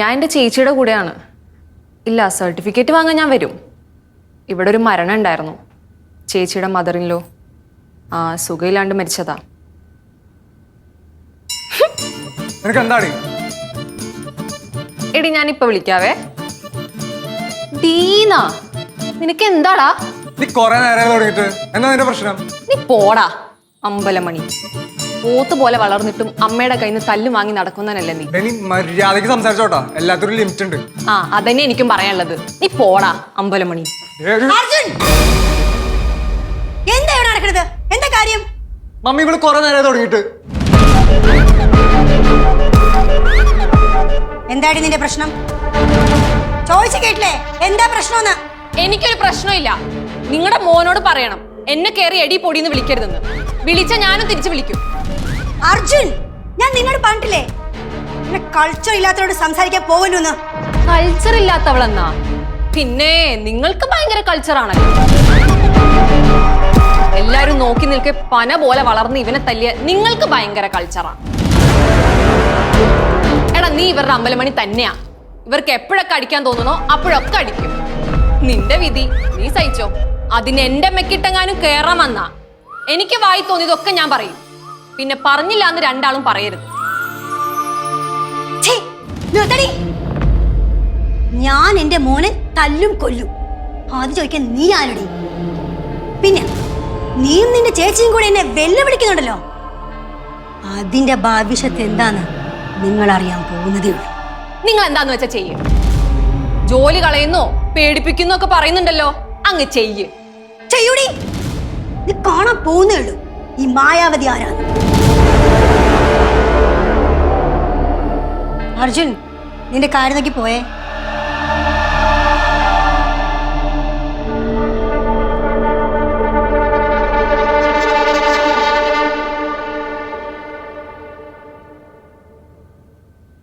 ഞാൻ എന്റെ ചേച്ചിയുടെ കൂടെയാണ്. ഇല്ല സർട്ടിഫിക്കറ്റ് വാങ്ങാൻ ഞാൻ വരും. ഇവിടെ ഒരു മരണം ഉണ്ടായിരുന്നു. ചേച്ചിയുടെ മദറിൻലോ ആ സുഖയില്ലാണ്ട് മരിച്ചതാ. എടി ഞാനിപ്പോ വിളിക്കാവേ. ദീന നിനക്ക് എന്താടാ നീ കൊറേ നേരം തുടങ്ങിയിട്ട്. എന്താ നിന്റെ പ്രശ്നം? നീ പോടാ അമ്പലമണി. പോത്ത് പോലെ വളർന്നിട്ടും അമ്മയുടെ കയ്യിൽ നിന്ന് തല്ലു വാങ്ങി നടക്കുന്നതല്ലേ നീ? ഇനി മര്യാദയ്ക്ക് സംസാരിച്ചോട്ടോ. എല്ലാത്തിനും ലിമിറ്റ് ഉണ്ട് ആ അതന്നെ എനിക്കും പറയാനുള്ളത്. നീ പോടാ അമ്പലമണി. അർജുൻ! എന്താ ഇവിടെ നടക്കണത്? എന്താ കാര്യം? മമ്മി ഇവിടെ കുറെ നേരം തുടങ്ങിയിട്ട്. എന്താടി നിന്റെ പ്രശ്നം? ചോദിച്ചു കേട്ടില്ലേ? എന്താ പ്രശ്നമെന്ന്? എനിക്കൊരു പ്രശ്നമില്ല. നിങ്ങളുടെ മോനോട് പറയണം. എന്നെ കയറി എടി പൊടിന്ന് വിളിക്കരുതെന്ന്. വിളിച്ച ഞാനും തിരിച്ചു വിളിക്കും. അർജുൻ ഞാൻ നിന്നോട് പറഞ്ഞിട്ടില്ലേ? പിന്നെ കൾച്ചർ ഇല്ലാത്തവരോട് സംസാരിക്കാൻ പോകല്ലെന്ന് കൾച്ചർ ഇല്ലാത്തവളെന്നാ? പിന്നെ നിങ്ങൾക്ക് ഭയങ്കര കൾച്ചർ ആണല്ലോ. എല്ലാരും നോക്കി നിൽക്കെ പന പോലെ വളർന്ന് ഇവനെ തല്ലിയ നിങ്ങൾക്ക് ഭയങ്കര കൾച്ചറാണ് എടാ നീ ഇവരുടെ അമ്പലമണി തന്നെയാ. ഇവർക്ക് എപ്പോഴൊക്കെ അടിക്കാൻ തോന്നുന്നോ അപ്പോഴൊക്കെ അടിക്കും. നിന്റെ വിധി നീ സഹിച്ചോ? അതിന് എന്റെ മെക്കിട്ടെങ്ങാനും കയറാമെന്നാ എനിക്ക് വായി തോന്നിയതൊക്കെ ഞാൻ പറയും. പിന്നെ പറഞ്ഞില്ല എന്ന് രണ്ടാളും പറയരുത്. നിർത്തടി. ഞാൻ എന്റെ മോനെ തല്ലും കൊല്ലും. അത് ചോദിക്കാൻ നീ ആരുടെ? പിന്നെ നീയും നിന്റെ ചേച്ചിയും കൂടെ എന്നെ വെല്ലുവിളിക്കുന്നുണ്ടല്ലോ. അതിന്റെ ഭാവിഷ്യത്ത് എന്താന്ന് നിങ്ങൾ അറിയാൻ പോകുന്നതേ ഉള്ളൂ. നിങ്ങൾ എന്താന്ന് വെച്ചാ ചെയ്യ്? ജോലി കളയുന്നോ പേടിപ്പിക്കുന്നോ ഒക്കെ പറയുന്നുണ്ടല്ലോ അങ്ങ് ചെയ്യ്. ചെയ്യൂടി. ഇത് കാണാൻ പോകുന്നേ ഉള്ളൂ. ഈ മായാവതി ആരാണ് അർജുൻ നിന്റെ കാര്യം പോയേ.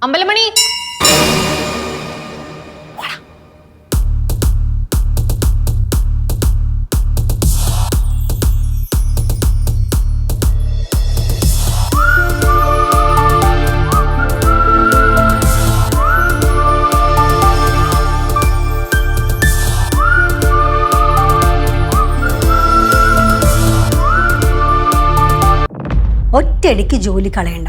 അമ്പലമണി ഒറ്റയടിക്ക് ജോലി കളയണ്ട.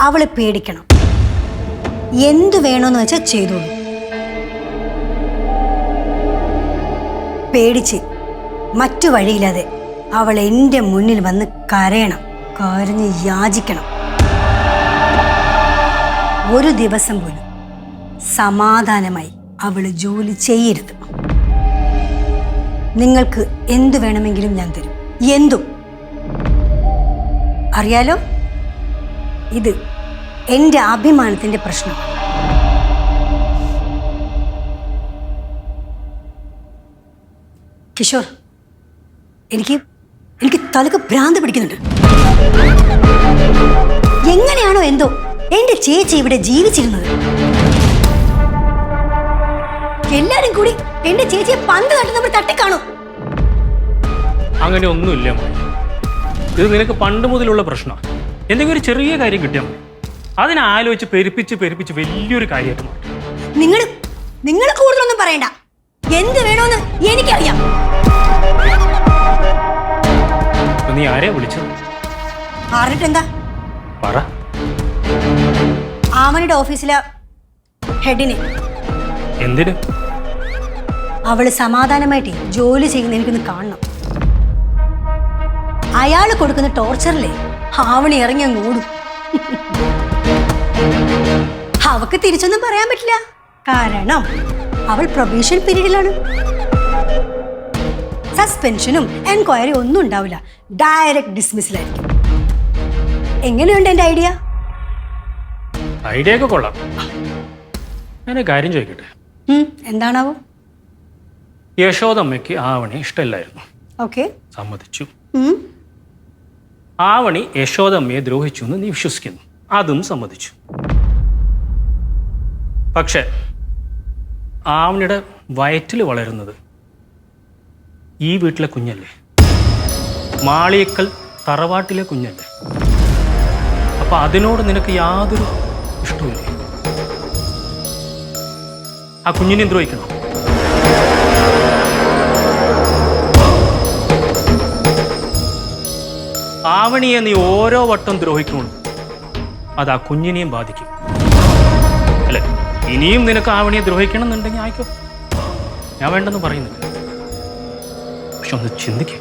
അവളെ പേടിക്കണം. എന്തു വേണമെന്ന് വെച്ചാൽ ചെയ്തോളൂ. പേടിച്ച് മറ്റു വഴിയില്ലാതെ അവൾ എന്റെ മുന്നിൽ വന്ന് കരയണം. കരഞ്ഞ് യാചിക്കണം. ഒരു ദിവസം പോലും സമാധാനമായി അവൾ ജോലി ചെയ്യരുത്. നിങ്ങൾക്ക് എന്തു വേണമെങ്കിലും ഞാൻ തരും. എന്തും. അറിയാലോ? ഇത് എന്റെ അഭിമാനത്തിന്റെ പ്രശ്നം. കിഷോർ എനിക്ക് എനിക്ക് തലക്ക് ഭ്രാന്ത് പിടിക്കുന്നുണ്ട്. എങ്ങനെയാണോ എന്തോ എന്റെ ചേച്ചി ഇവിടെ ജീവിച്ചിരുന്നത്. എല്ലാരും കൂടി എന്റെ ചേച്ചിയെ പന്ത് തട്ടുന്നവർ തട്ടിക്കാണോ? അങ്ങനെ ഒന്നുമില്ല ഇത് നിനക്ക് പണ്ട് മുതലുള്ള പ്രശ്നമാണ് എന്തെങ്കിലും ഒരു ചെറിയ കാര്യം കിട്ടിയാൽ മതി. അതിനെ ആലോചിച്ച് പെരുപ്പിച്ച് പെരുപ്പിച്ച് വലിയൊരു കാര്യമായിട്ട് മാറ്റും. നിങ്ങൾ നിങ്ങൾ കൂടുതലൊന്നും പറയണ്ട. എന്ത് വേണോന്ന് എനിക്കറിയാം. അപ്പൊ നീ ആരെയാ വിളിച്ചത്? അറിഞ്ഞിട്ടെന്താ പറ. ആമണിയുടെ ഓഫീസിലെ ഹെഡിന്. എന്തിന്? അവൾ സമാധാനമായിട്ട് ജോലി ചെയ്യുന്ന എനിക്കൊന്ന് കാണണം. അയാൾ കൊടുക്കുന്ന ടോർച്ചറിലെ ആവണി ഇറങ്ങി അങ്ങ് ഓടും. അവക്ക് തിരിച്ചൊന്നും പറയാൻ പറ്റില്ല. കാരണം അവൾ പ്രൊബേഷൻ പീരീഡിലാണ്. സസ്പെൻഷനും എൻക്വയറി ഒന്നും ഉണ്ടാവില്ല. ഡയറക്റ്റ് ഡിസ്മിസിലായിരിക്കും എങ്ങനെയുണ്ട് എന്റെ ഐഡിയ? ഐഡിയ ഒക്കെ കൊള്ളാം. ഞാൻ കാര്യം ചോദിക്കട്ടെ? എന്താണാവോ? യശോദമ്മയ്ക്ക് ആവണി ഇഷ്ടമില്ലായിരുന്നു. ഓക്കെ. സമ്മതിച്ചു. ആവണി യശോദമ്മയെ ദ്രോഹിച്ചു എന്ന് നീ വിശ്വസിക്കുന്നു. അതും സമ്മതിച്ചു. പക്ഷെ ആവണിയുടെ വയറ്റിൽ വളരുന്നത് ഈ വീട്ടിലെ കുഞ്ഞല്ലേ? മാളിയക്കൽ തറവാട്ടിലെ കുഞ്ഞല്ലേ? അപ്പൊ അതിനോട് നിനക്ക് യാതൊരു ഇഷ്ടമില്ലേ ആ കുഞ്ഞിനെ ദ്രോഹിക്കണം? ആവണിയെ നീ ഓരോ വട്ടം ദ്രോഹിക്കുന്നു അത് ആ കുഞ്ഞിനെയും ബാധിക്കും. അല്ലെ? ഇനിയും നിനക്ക് ആവണിയെ ദ്രോഹിക്കണം എന്നുണ്ടെങ്കിൽ ആയിക്കോ. ഞാൻ വേണ്ടെന്ന് പറയുന്നില്ല. പക്ഷെ ഒന്ന് ചിന്തിക്കേ.